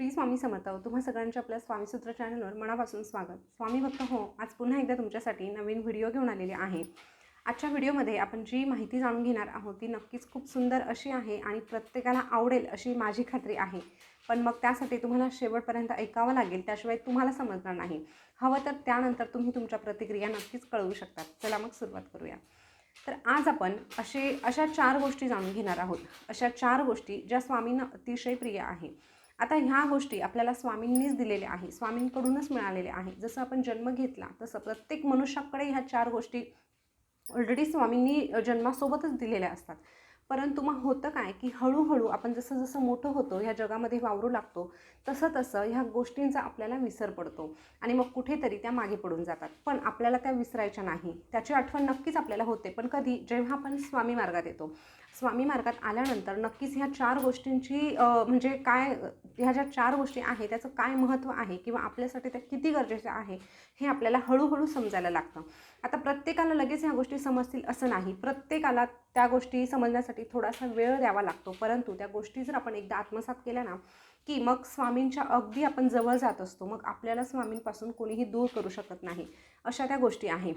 श्री स्वामी समर्थ. तुम्हा सगळ्यांच्या आपल्या स्वामीसूत्र चॅनलवर मनापासून स्वागत. स्वामी भक्त हो आज पुन्हा एकदा तुमच्यासाठी नवीन व्हिडिओ घेऊन आलेले आहे. आजच्या व्हिडिओमध्ये आपण जी माहिती जाणून घेणार आहोत ती नक्कीच खूप सुंदर अशी आहे आणि प्रत्येकाला आवडेल अशी माझी खात्री आहे. पण मग त्यासाठी तुम्हाला शेवटपर्यंत ऐकावं लागेल त्याशिवाय तुम्हाला समजणार नाही. हवं तर त्यानंतर तुम्ही तुमच्या प्रतिक्रिया नक्कीच कळवू शकतात. चला मग सुरुवात करूया. तर आज आपण असे अशा चार गोष्टी जाणून घेणार आहोत. अशा चार गोष्टी ज्या स्वामींना अतिशय प्रिय आहे. आता ह्या गोष्टी आपल्याला स्वामींनीच दिलेल्या आहे स्वामींकडूनच मिळालेल्या आहे. जसं आपण जन्म घेतला तसं प्रत्येक मनुष्याकडे ह्या चार गोष्टी ऑलरेडी स्वामींनी जन्मासोबतच दिलेल्या असतात. परंतु मग होतं काय की हळूहळू आपण जसं जसं मोठं होतो ह्या जगामध्ये वावरू लागतो तसं तसं ह्या गोष्टींचा आपल्याला विसर पडतो आणि मग कुठेतरी त्या मागे पडून जातात. पण आपल्याला त्या विसरायच्या नाही. त्याची आठवण नक्कीच आपल्याला होते. पण कधी? जेव्हा आपण स्वामी मार्गात येतो. स्वामी मार्गात आल्यानंतर नक्कीच ह्या चार गोष्टींची म्हणजे काय ह्या ज्या चार गोष्टी आहे त्याचं काय महत्त्व आहे किंवा आपल्यासाठी त्या किती गरजेचं आहे हे आपल्याला हळूहळू समजायला लागतं. आता प्रत्येकाला लगेच ह्या गोष्टी समजतील असं नाही. प्रत्येकाला त्या गोष्टी समजण्यासाठी थोडासा वेळ द्यावा लागतो. परंतु त्या गोष्टी जर आपण एकदा आत्मसात केल्या ना की मग स्वामींच्या अगदी आपण जवळ जात असतो. मग आपल्याला स्वामींपासून कोणीही दूर करू शकत नाही. अशा त्या गोष्टी आहे.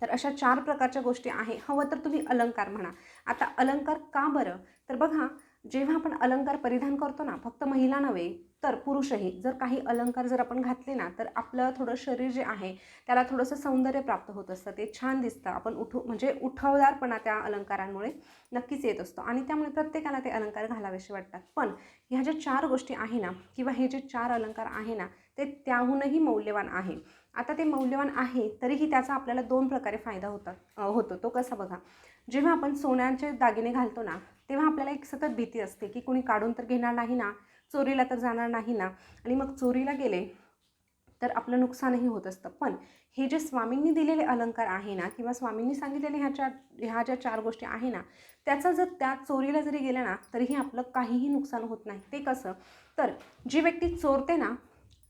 तर अशा चार प्रकारच्या गोष्टी आहे. हवं तर तुम्ही अलंकार म्हणा. आता अलंकार का बरं? तर बघा जेव्हा आपण अलंकार परिधान करतो ना फक्त महिला नव्हे तर पुरुषही. जर काही अलंकार जर आपण घातले ना तर आपलं थोडं शरीर जे आहे त्याला थोडंसं सौंदर्य प्राप्त होत असतं. ते छान दिसतं. आपण उठू म्हणजे उठवदारपणा त्या अलंकारांमुळे नक्कीच येत असतो. आणि त्यामुळे प्रत्येकाला ते अलंकार घालावेसे वाटतात. पण ह्या ज्या चार गोष्टी आहे ना किंवा हे जे चार अलंकार आहे ना ते त्याहूनही मौल्यवान आहे. आता ते मौल्यवान आहे तरीही त्याचा आपल्याला दोन प्रकारे फायदा होतात होतो. तो कसा बघा? जेव्हा आपण सोन्याचे दागिने घालतो ना तेव्हा आपल्याला एक सतत भीती असते की कोणी काढून तर घेणार नाही ना चोरीला तर जाणार नाही ना आणि मग चोरीला गेले तर आपलं नुकसानही होत असतं. पण हे जे स्वामींनी दिलेले अलंकार आहे ना किंवा स्वामींनी सांगितलेले ह्या चार ह्या ज्या चार गोष्टी आहे ना त्याचा जर त्या चोरीला जरी गेलं ना तरीही आपलं काहीही नुकसान होत नाही. ते कसं? तर जी व्यक्ती चोरते ना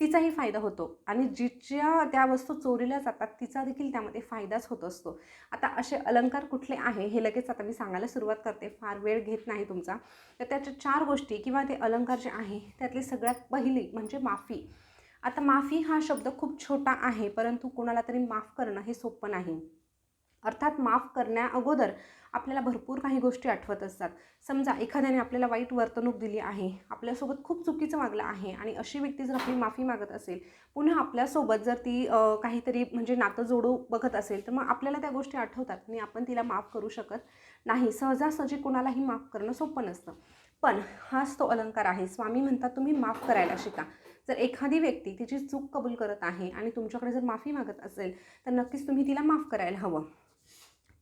तिचाही फायदा होतो. आणि जिच्या त्या वस्तू चोरीला जातात तिचा देखील त्यामध्ये फायदाच होत असतो. आता असे अलंकार कुठले आहे हे लगेच आता मी सांगायला सुरुवात करते. फार वेळ घेत नाही तुमचा. तर त्याच्या चार गोष्टी किंवा ते अलंकार जे आहे त्यातली सगळ्यात पहिली म्हणजे माफी. आता माफी हा शब्द खूप छोटा आहे परंतु कोणाला तरी माफ करणं हे सोपं नाही. अर्थात माफ करण्या अगोदर आपल्याला भरपूर काही गोष्टी आठवत असतात. समजा एखाद्याने आपल्याला वाईट वर्तणूक दिली आहे आपल्यासोबत खूप चुकीचं वागलं आहे आणि अशी व्यक्ती जर आपली माफी मागत असेल पुन्हा आपल्यासोबत जर ती काहीतरी म्हणजे नातं जोडू बघत असेल तर मग आपल्याला त्या गोष्टी आठवतात आणि आपण तिला माफ करू शकत नाही. सहजासहजी कोणालाही माफ करणं सोपं नसतं. पण हाच तो अलंकार आहे. स्वामी म्हणतात तुम्ही माफ करायला शिका. जर एखादी व्यक्ती तिची चूक कबूल करत आहे आणि तुमच्याकडे जर माफी मागत असेल तर नक्कीच तुम्ही तिला माफ करायला हवं.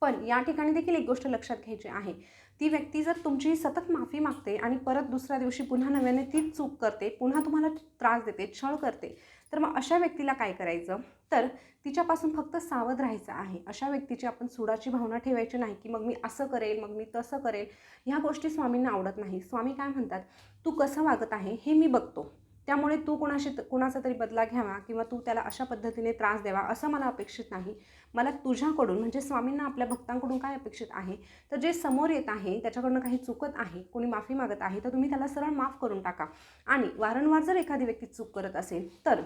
पण या ठिकाणी देखील एक गोष्ट लक्षात घ्यायची आहे. ती व्यक्ती जर तुमची सतत माफी मागते आणि परत दुसऱ्या दिवशी पुन्हा नव्याने तीच चूक करते पुन्हा तुम्हाला त्रास देते छळ करते तर मग अशा व्यक्तीला काय करायचं? तर तिच्यापासून फक्त सावध राहायचं आहे. अशा व्यक्तीची आपण सुडाची भावना ठेवायची नाही की मग मी असं करेल मग मी तसं करेल. ह्या गोष्टी स्वामींना आवडत नाही. स्वामी काय म्हणतात? तू कसं वागत आहे हे मी बघतो. त्यामुळे तू कोणाशी कोणाचा तरी बदला घ्यावा किंवा तू त्याला अशा पद्धतीने त्रास द्यावा असं मला अपेक्षित नाही. मला तुझ्याकडून म्हणजे स्वामींना आपल्या भक्तांकडून काय अपेक्षित आहे? तर जे समोर येत आहे त्याच्याकडनं काही चुकत आहे कोणी माफी मागत आहे तर तुम्ही त्याला सरळ माफ करून टाका. आणि वारंवार जर एखादी व्यक्ती चूक करत असेल तर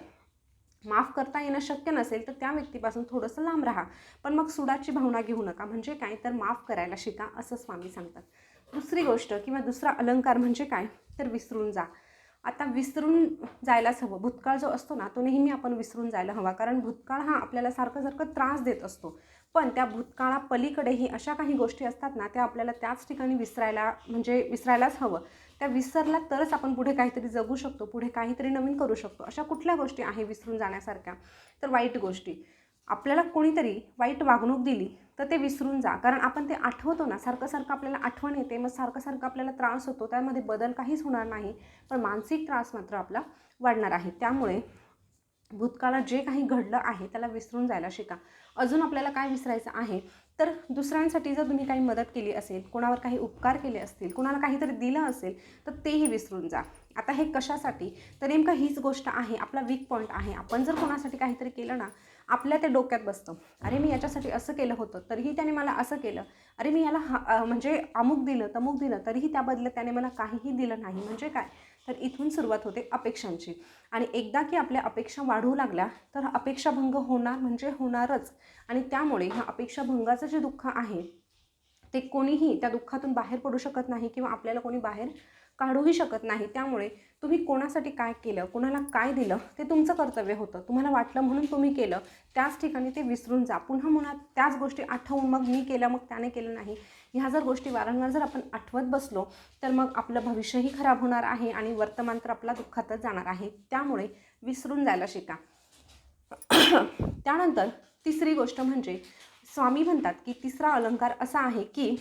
माफ करता येणं शक्य नसेल तर त्या व्यक्तीपासून थोडंसं लांब राहा. पण मग सुडाची भावना घेऊ नका म्हणजे काय? तर माफ करायला शिका असं स्वामी सांगतात. दुसरी गोष्ट किंवा दुसरा अलंकार म्हणजे काय? तर विसरून जा. आता विसरून जायलाच हवं. भूतकाळ जो असतो ना तो नेहमी आपण विसरून जायला हवा. कारण भूतकाळ हा आपल्याला सारखं सारखं त्रास देत असतो. पण त्या भूतकाळापलीकडेही अशा काही गोष्टी असतात ना त्या आपल्याला त्याच ठिकाणी विसरायला म्हणजे विसरायलाच हवं. त्या विसरला तरच आपण पुढे काहीतरी जगू शकतो पुढे काहीतरी नवीन करू शकतो. अशा कुठल्या गोष्टी आहे विसरून जाण्यासारख्या? तर वाईट गोष्टी. आपल्याला कोणीतरी वाईट वागणूक दिली तर ते विसरून जा. कारण आपण ते आठवतो ना सारखं सारखं आपल्याला आठवण येते मग सारखं सारखं आपल्याला त्रास होतो त्यामध्ये बदल काहीच होणार नाही. पण मानसिक त्रास मात्र आपला वाढणार आहे. त्यामुळे भूतकाळात जे काही घडलं आहे त्याला विसरून जायला शिका. अजून आपल्याला काय विसरायचं आहे? तर दुसऱ्यांसाठी जर तुम्ही काही मदत केली असेल कोणावर काही उपकार केले असतील कोणाला काहीतरी दिलं असेल तर तेही विसरून जा. आता हे कशासाठी? तर नेमकं हीच गोष्ट आहे. आपला वीक पॉईंट आहे. आपण जर कोणासाठी काहीतरी केलं ना आपल्या ते डोक्यात बसतं. अरे मी याच्यासाठी असं केलं होतं तरीही त्याने मला असं केलं. अरे मी याला हा म्हणजे अमुक दिलं तमुक दिलं तरीही त्या बदल्यात त्याने मला काहीही दिलं नाही. म्हणजे काय? तर इथून सुरुवात होते अपेक्षांची. आणि एकदा की आपल्या अपेक्षा वाढू लागल्या तर अपेक्षाभंग होणार म्हणजे होणारच. आणि त्यामुळे ह्या अपेक्षाभंगाचं जे दुःख आहे ते कोणीही त्या दुःखातून बाहेर पडू शकत नाही किंवा आपल्याला कोणी बाहेर काढूही शकत नाही. त्यामुळे तुम्ही कोणासाठी काय केलं कोणाला काय दिलं ते तुमचं कर्तव्य होतं. तुम्हाला वाटलं म्हणून तुम्ही केलं. त्याच ठिकाणी ते विसरून जा. पुन्हा मुळात त्याच गोष्टी आठवून मग मी केलं मग त्याने केलं नाही. ह्या जर गोष्टी वारंवार जर आपण आठवत बसलो तर मग आपलं भविष्यही खराब होणार आहे आणि वर्तमान तर आपला दुःखातच जाणार आहे. त्यामुळे विसरून जायला शिका. त्यानंतर तिसरी गोष्ट म्हणजे स्वामी म्हणतात की तिसरा अलंकार असा आहे की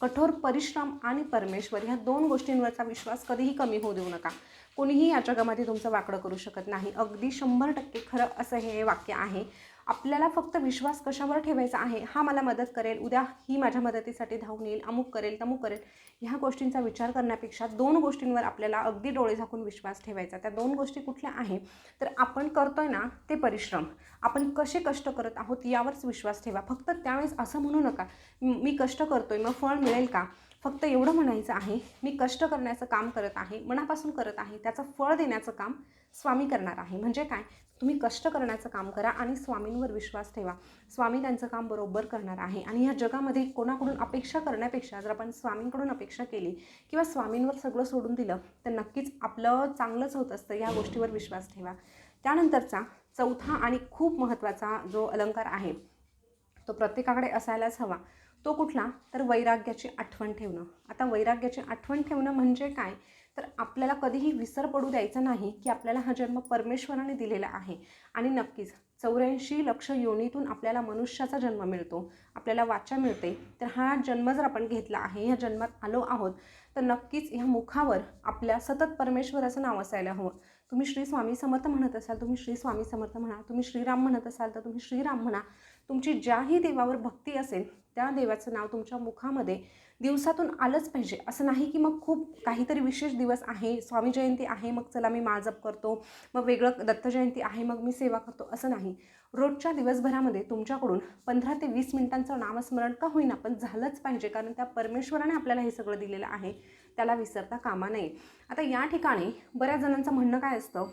कठोर परिश्रम आणि परमेश्वर ह्या दोन गोष्टींवरचा विश्वास कधीही कमी होऊ देऊ नका. कोणीही या जगामध्ये तुमचं वाकडं करू शकत नाही. अगदी शंभर टक्के खरं असं हे वाक्य आहे. आपल्याला फक्त विश्वास कशावर ठेवायचा आहे हा मला मदत करेल उद्या ही माझ्या मदतीसाठी धावून येईल अमुक करेल तमुक करेल ह्या गोष्टींचा विचार करण्यापेक्षा दोन गोष्टींवर आपल्याला अगदी डोळे झाकून विश्वास ठेवायचा त्या दोन गोष्टी कुठल्या आहे तर आपण करतोय ना ते परिश्रम. आपण कसे कष्ट करत आहोत यावरच विश्वास ठेवा. फक्त त्यावेळेस असं म्हणू नका मी कष्ट करतोय मग फळ मिळेल का? फक्त एवढं म्हणायचं आहे मी कष्ट करण्याचं काम करत आहे मनापासून करत आहे त्याचं फळ देण्याचं काम स्वामी करणार आहे. म्हणजे काय? तुम्ही कष्ट करण्याचं काम करा आणि स्वामींवर विश्वास ठेवा. स्वामी त्यांचं काम बरोबर करणार आहे. आणि या जगामध्ये कोणाकडून अपेक्षा करण्यापेक्षा जर आपण स्वामींकडून अपेक्षा केली किंवा स्वामींवर सगळं सोडून दिलं तर नक्कीच आपलं चांगलंच होत असतं. या गोष्टीवर विश्वास ठेवा. त्यानंतरचा चौथा आणि खूप महत्त्वाचा जो अलंकार आहे तो प्रत्येकाकडे असायलाच हवा. तो कुठला? तर वैराग्याची आठवण ठेवणं. आता वैराग्याची आठवण ठेवणं म्हणजे काय? तर आपल्याला कधीही विसर पडू द्यायचा नाही की आपल्याला हा जन्म परमेश्वराने दिलेला आहे. आणि नक्कीच चौऱ्याऐंशी लक्ष योनीतून आपल्याला मनुष्याचा जन्म मिळतो आपल्याला वाचा मिळते. तर हा जन्म जर आपण घेतला आहे ह्या जन्मात आलो आहोत तर नक्कीच ह्या मुखावर आपल्या सतत परमेश्वराचं नाव असायला हवं. तुम्ही श्री स्वामी समर्थ म्हणत असाल तुम्ही श्री स्वामी समर्थ म्हणा तुम्ही श्रीराम म्हणत असाल तर तुम्ही श्रीराम म्हणा. तुमची ज्याही देवावर भक्ती असेल त्या देवाचं नाव तुमच्या मुखामध्ये दिवसातून आलंच पाहिजे. असं नाही की मग खूप काहीतरी विशेष दिवस आहे स्वामी जयंती आहे मग चला मी माळजप करतो मग वेगळं दत्त जयंती आहे मग मी सेवा करतो असं नाही. रोजच्या दिवसभरामध्ये तुमच्याकडून पंधरा ते वीस मिनिटांचं नामस्मरण का होईना पण झालंच पाहिजे कारण त्या परमेश्वराने आपल्याला हे सगळं दिलेलं आहे. त्याला विसरता कामा नये. आता या ठिकाणी बऱ्याच जणांचं म्हणणं काय असतं?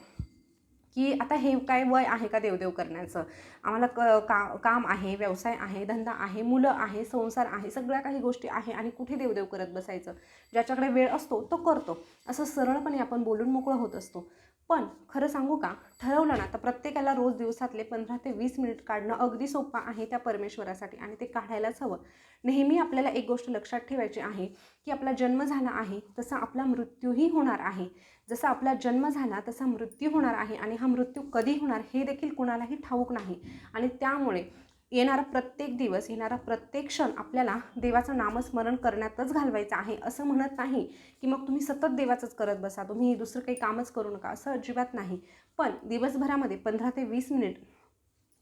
की आता हे काय वय आहे का देवदेव करण्याचं? आम्हाला क का काम आहे व्यवसाय आहे धंदा आहे मुलं आहे संसार आहे सगळ्या काही गोष्टी आहे आणि कुठे देवदेव करत बसायचं? ज्याच्याकडे वेळ असतो तो करतो. असं सरळपणे आपण बोलून मोकळं होत असतो. पण खरं सांगू का? ठरवलं ना तर प्रत्येकाला रोज दिवसातले पंधरा ते वीस मिनिट काढणं अगदी सोपं आहे त्या परमेश्वरासाठी आणि ते काढायलाच हवं. नेहमी आपल्याला एक गोष्ट लक्षात ठेवायची आहे की आपला जन्म झाला आहे तसा आपला मृत्यूही होणार आहे. जसा आपला जन्म झाला तसा मृत्यू होणार आहे आणि हा मृत्यू कधी होणार हे देखील कुणालाही ठाऊक नाही. आणि त्यामुळे येणारा प्रत्येक दिवस येणारा प्रत्येक क्षण आपल्याला देवाचं नामस्मरण करण्यातच घालवायचं आहे असं म्हणत नाही की मग तुम्ही सतत देवाचंच करत बसा तुम्ही दुसरं काही कामच करू नका असं अजिबात नाही. पण दिवसभरामध्ये पंधरा ते वीस मिनिट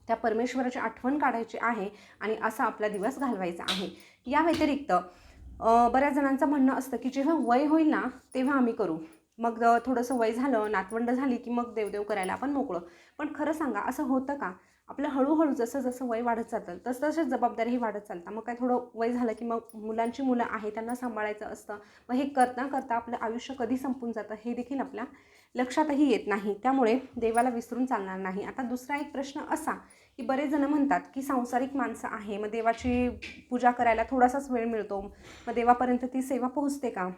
त्या परमेश्वराची आठवण काढायची आहे आणि असा आपला दिवस घालवायचा आहे. या व्यतिरिक्त बऱ्याच जणांचं म्हणणं असतं की जेव्हा वय होईल ना तेव्हा आम्ही करू. मग थोडंसं वय झालं नातवंड झाली की मग देवदेव करायला आपण मोकळं. पण खरं सांगा असं होतं का? आपलं हळूहळू जसं जसं वय वाढत जातं तसं तसेच जबाबदारीही वाढत चालतात मग काय थोडं वय झालं की मग मुलांची मुलं आहे त्यांना सांभाळायचं असतं. मग हे करता करता आपलं आयुष्य कधी संपून जातं हे देखील आपल्या लक्षातही येत नाही. त्यामुळे देवाला विसरून चालणार नाही. आता दुसरा एक प्रश्न असा की बरेच जण म्हणतात की सांसारिक माणसं आहे. मग देवाची पूजा करायला थोडासाच वेळ मिळतो. मग देवापर्यंत ती सेवा पोहोचते का?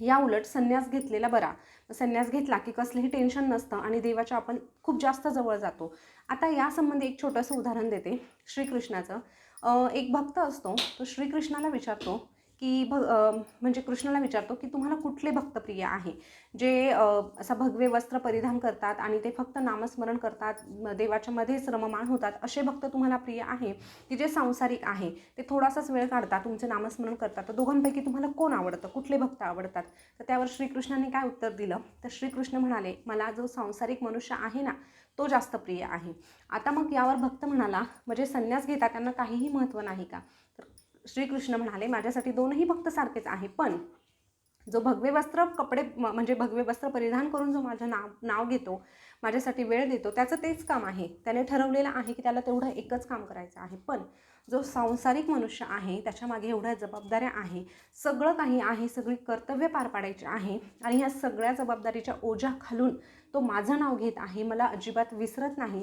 या उलट संन्यास घेतलेला बरा. संन्यास घेतला की कसलंही टेन्शन नसतं आणि देवाच्या आपण खूप जास्त जवळ जातो. आता यासंबंधी एक छोटंसं उदाहरण देते श्रीकृष्णाचं. एक भक्त असतो तो श्रीकृष्णाला विचारतो की भ म्हणजे कृष्णाला विचारतो की तुम्हाला कुठले भक्त प्रिय आहे? जे असं असा भगवे वस्त्र परिधान करतात आणि ते फक्त नामस्मरण करतात देवाच्या मध्येच रममाण होतात असे भक्त तुम्हाला प्रिय आहे? की जे सांसारिक आहे ते थोडासाच वेळ काढतात तुमचे नामस्मरण करतात तर दोघांपैकी तुम्हाला कोण आवडतं? कुठले भक्त आवडतात? तर त्यावर श्रीकृष्णाने काय उत्तर दिलं? तर श्रीकृष्ण म्हणाले मला जो सांसारिक मनुष्य आहे ना तो जास्त प्रिय आहे. आता मग यावर भक्त म्हणाला म्हणजे संन्यास घेता त्यांना काहीही महत्त्व नाही का? तर श्रीकृष्ण म्हणाले माझ्यासाठी दोनही भक्त सारखेच आहे पण जो भगवे वस्त्र कपडे म- म्हणजे भगवे वस्त्र परिधान करून जो माझं नाव नाव घेतो माझ्यासाठी वेळ देतो त्याचं तेच काम आहे. त्याने ठरवलेलं आहे की त्याला तेवढं एकच काम करायचं आहे. पण जो सांसारिक मनुष्य आहे त्याच्यामागे एवढ्या जबाबदाऱ्या आहे सगळं काही आहे सगळी कर्तव्य पार पाडायची आहे आणि ह्या सगळ्या जबाबदारीच्या ओझ्या खालून तो माझं नाव घेत आहे मला अजिबात विसरत नाही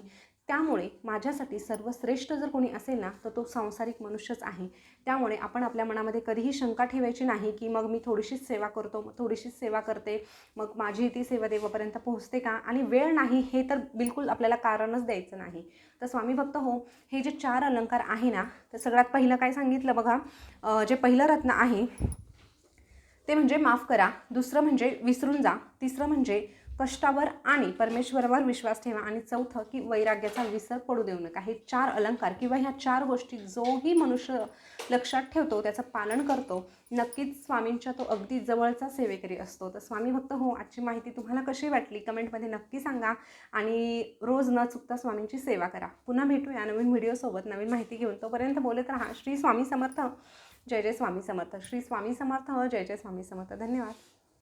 त्यामुळे माझ्यासाठी सर्वश्रेष्ठ जर कोणी असेल ना तर तो सांसारिक मनुष्यच आहे. त्यामुळे आपण आपल्या मनामध्ये कधीही शंका ठेवायची नाही की मग मी थोडीशीच सेवा करतो मग थोडीशीच सेवा करते मग माझी ती सेवा देवापर्यंत पोहोचते का? आणि वेळ नाही हे तर बिलकुल आपल्याला कारणच द्यायचं नाही. तर स्वामी भक्त हो हे जे चार अलंकार आहे ना तर सगळ्यात पहिलं काय सांगितलं बघा? जे पहिलं रत्न आहे ते म्हणजे माफ करा. दुसरं म्हणजे विसरून जा. तिसरं म्हणजे कष्टावर आणि परमेश्वरावर विश्वास ठेवा आणि चौथं की वैराग्याचा विसर पडू देऊ नका. हे चार अलंकार किंवा ह्या चार गोष्टी जोही मनुष्य लक्षात ठेवतो त्याचं पालन करतो. नक्कीच स्वामींच्या तो अगदी जवळचा सेवेकरी असतो. तर स्वामी भक्त हो आजची माहिती तुम्हाला कशी वाटली? कमेंटमध्ये नक्की सांगा आणि रोज न चुकता स्वामींची सेवा करा. पुन्हा भेटूया नवीन व्हिडिओसोबत नवीन माहिती घेऊन तोपर्यंत बोलत राहा. श्री स्वामी समर्थ. जय जय स्वामी समर्थ. श्री स्वामी समर्थ. जय जय स्वामी समर्थ. धन्यवाद.